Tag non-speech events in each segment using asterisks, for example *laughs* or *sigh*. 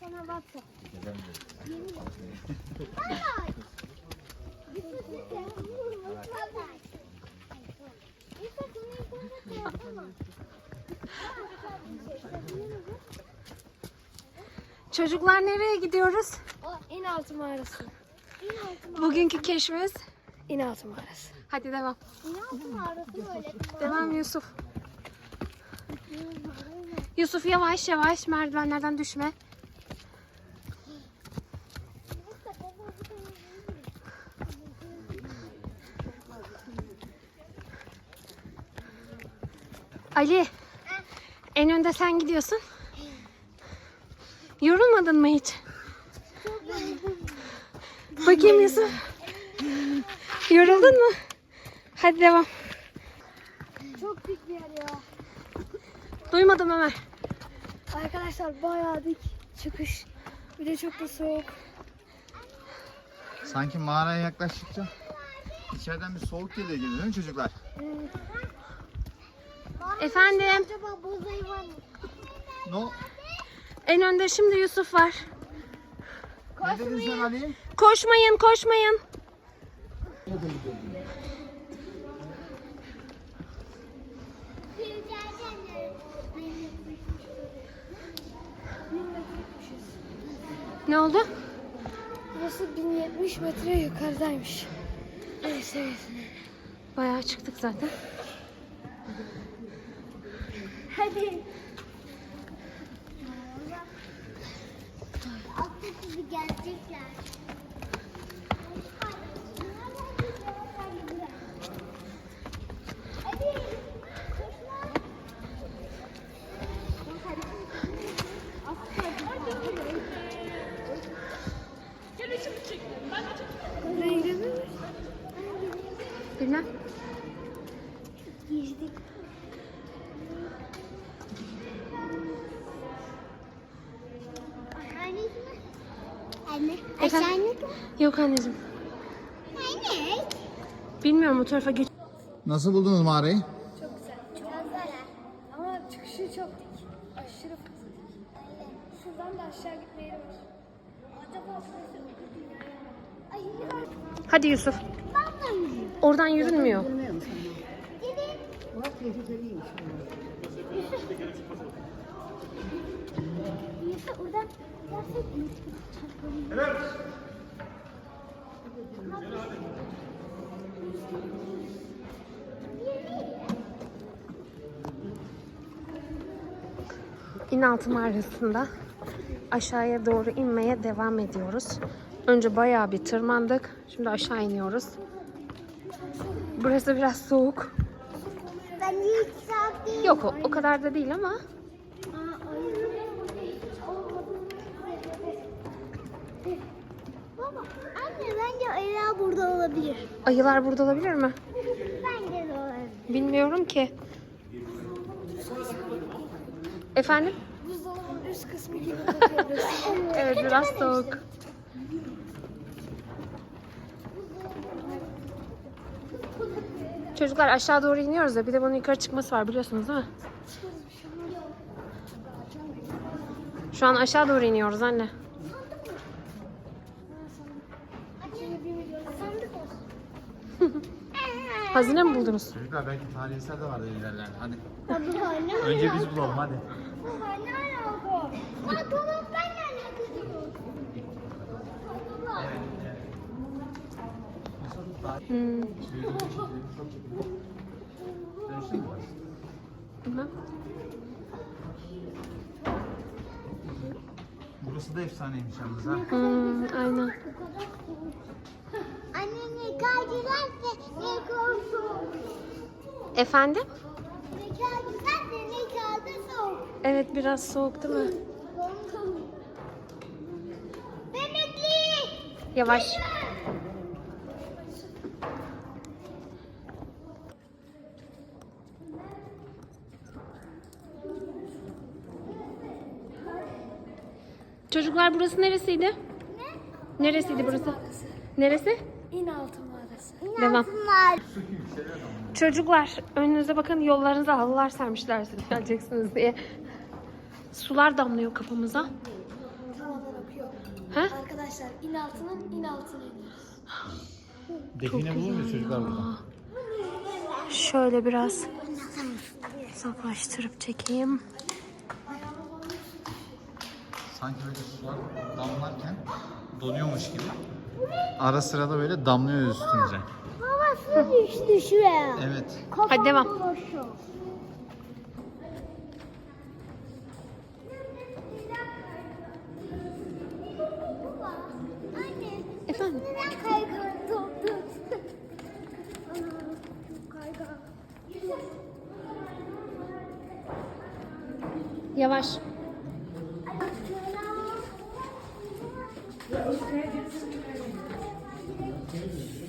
Sana WhatsApp. Çocuklar nereye gidiyoruz? O İnaltı mağarası. Bugünkü keşfimiz. İnaltı mağarası. Hadi devam. İnaltı mağarası böyle. Devam Yusuf. Yusuf yavaş yavaş merdivenlerden düşme. Ali. En önde sen gidiyorsun. Yorulmadın mı hiç? Bakayım Yusuf. Yoruldun mu? Hadi devam. Çok dik bir yer ya. Duymadım Ömer. Arkadaşlar bayağı dik çıkış. Bir de çok da soğuk. Sanki mağaraya yaklaştıkça içeriden bir soğuk geliyor gibi değil mi çocuklar? Efendim. Acaba boz hayvan mı? No. En önde şimdi Yusuf var. Ne dedin sen Ali? Koşmayın, koşmayın. Ne oldu? Burası 1070 metre yukarıdaymış. Evet seviyesine. Bayağı çıktık zaten. Hadi. Altta sizi gelecekler. Hadi. Bilmem. Girdik. Anne. Efendim? Aşağı? Yok anneciğim. Anne. Bilmiyorum o tarafa geç. Nasıl buldunuz mağarayı? Çok güzel. Çok güzel. Ama çıkışı çok dik. Aşırı fazla dik. Şuradan da aşağı gitme yeri var. Acaba burası Hadi Yusuf. Oradan yürünmüyor. Evet. İnaltı mağarasında aşağıya doğru inmeye devam ediyoruz. Önce bayağı bir tırmandık. Şimdi aşağı iniyoruz. Burası biraz soğuk. Ben saat değil. Yok o, o kadar da değil ama Baba, anne bence Ela burada olabilir. ayılar burada olabilir mi? Bence de olabilir. Bilmiyorum ki. Efendim? Buzdolabının üst kısmı gibi bakıyoruz. *laughs* Evet biraz soğuk. Çocuklar aşağı doğru iniyoruz da bir de bunun yukarı çıkması var biliyorsunuz değil mi? Şu an aşağı doğru iniyoruz anne. Sandık *laughs* olsun. Hazine mi buldunuz? Çocuklar belki tarihi eser de vardır ilerler. Hadi. Önce biz bulalım hadi. Baba ne alaka? Aa dolaplar ne alakası yok? Baba. Hmm. Burası da efsaneymiş yalnız ha. Hmm, aynen. Anne ne kaydılar da ne korktu. Efendim? Ne kaydılar da ne kaldı soğuk. Evet biraz soğuk değil mi? Bebekli. Yavaş. Çocuklar burası neresiydi? Neresiydi burası? Neresi? İnaltı mağarası. Devam. Bunlar. Çocuklar önünüze bakın yollarınıza halılar sermişler siz geleceksiniz diye. Sular damlıyor kafamıza. Tavadan akıyor. He? Arkadaşlar in altının in altına iniyoruz. Define bulur muyuz çocuklar burada? Şöyle biraz uzaklaştırıp çekeyim. Sanki böyle sular damlarken donuyormuş gibi. Ara sıra da böyle damlıyor üstümüze. Havası düştü şuraya. Evet. Hadi devam. Baba. Efendim? Kaygan. Yavaş. Mm-hmm.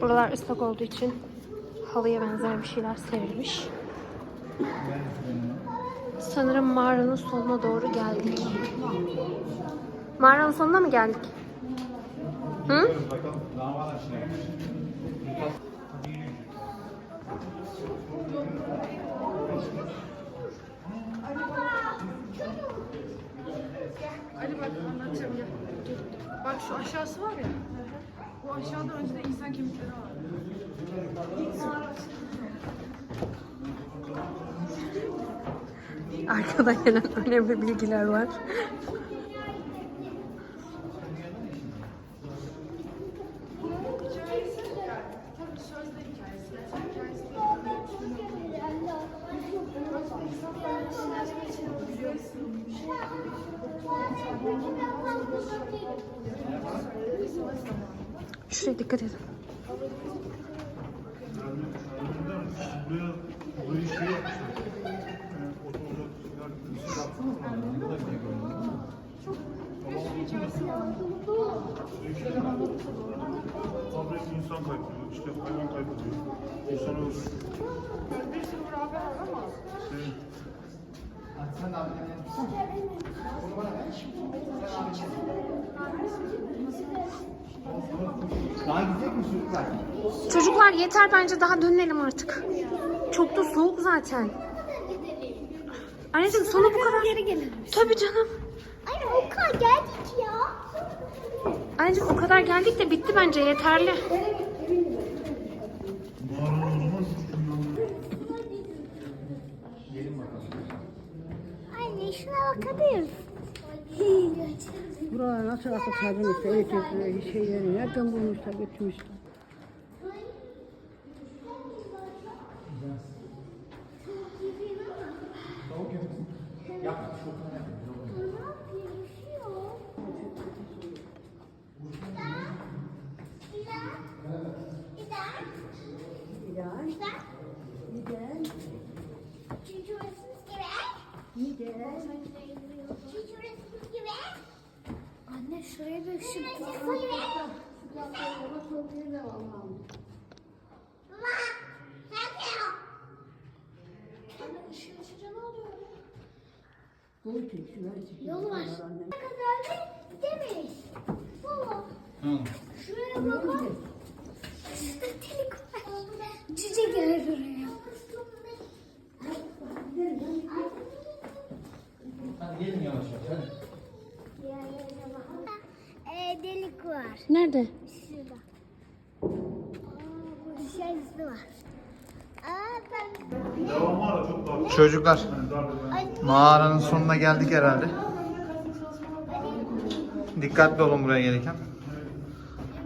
Buralar ıslak olduğu için halıya benzer bir şeyler serilmiş. Sanırım mağaranın sonuna doğru geldik. Mağaranın sonuna mı geldik? Hı? Ali bak anlatacağım gel. Bak şu aşağısı var ya. Bu aşağıda önceden insan kemikleri var. Arkadan gelen önemli bilgiler var. Şuraya dikkat edin. Şey şey. Tablet insan kaybediyor, işte hayvan kaybediyor. İnsan öldürüyor. Sen de abi Daha gidecek mi çocuklar? Çocuklar yeter bence daha dönelim artık. Çok da soğuk zaten. Anneciğim sonu bu kadar. Geri gelelim. Tabii canım. Ay o kadar geldik ya. Anneciğim o kadar geldik de bitti bence yeterli. mağaranın o zaman Anne şuna bakabilir Buralar nasıl akıl sağlamışsa elektrik şeyleri nereden bulmuşlar götürmüşler. Anne şuraya bir ışık Anne ışığı açınca ne oluyor? Bu için şunlar için. Yol var. Ne kadar da gidemeyiz. Baba Hı. şuraya var. Cüce gelir oraya. Hadi gelin yavaş yavaş hadi. Ee, delik var. Nerede? Şurada. Aa, bu dışarısı var. Aa ben... devam var da çok daha Çocuklar yani daha mağaranın sonuna geldik herhalde. Dikkatli olun buraya gelirken.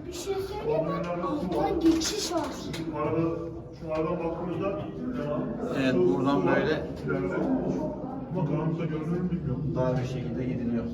bir şey söyleyeyim mi? Alttan geçiş var. Evet buradan böyle karanlıkta görünür mü bilmiyorum. dar bir şekilde gidiliyor.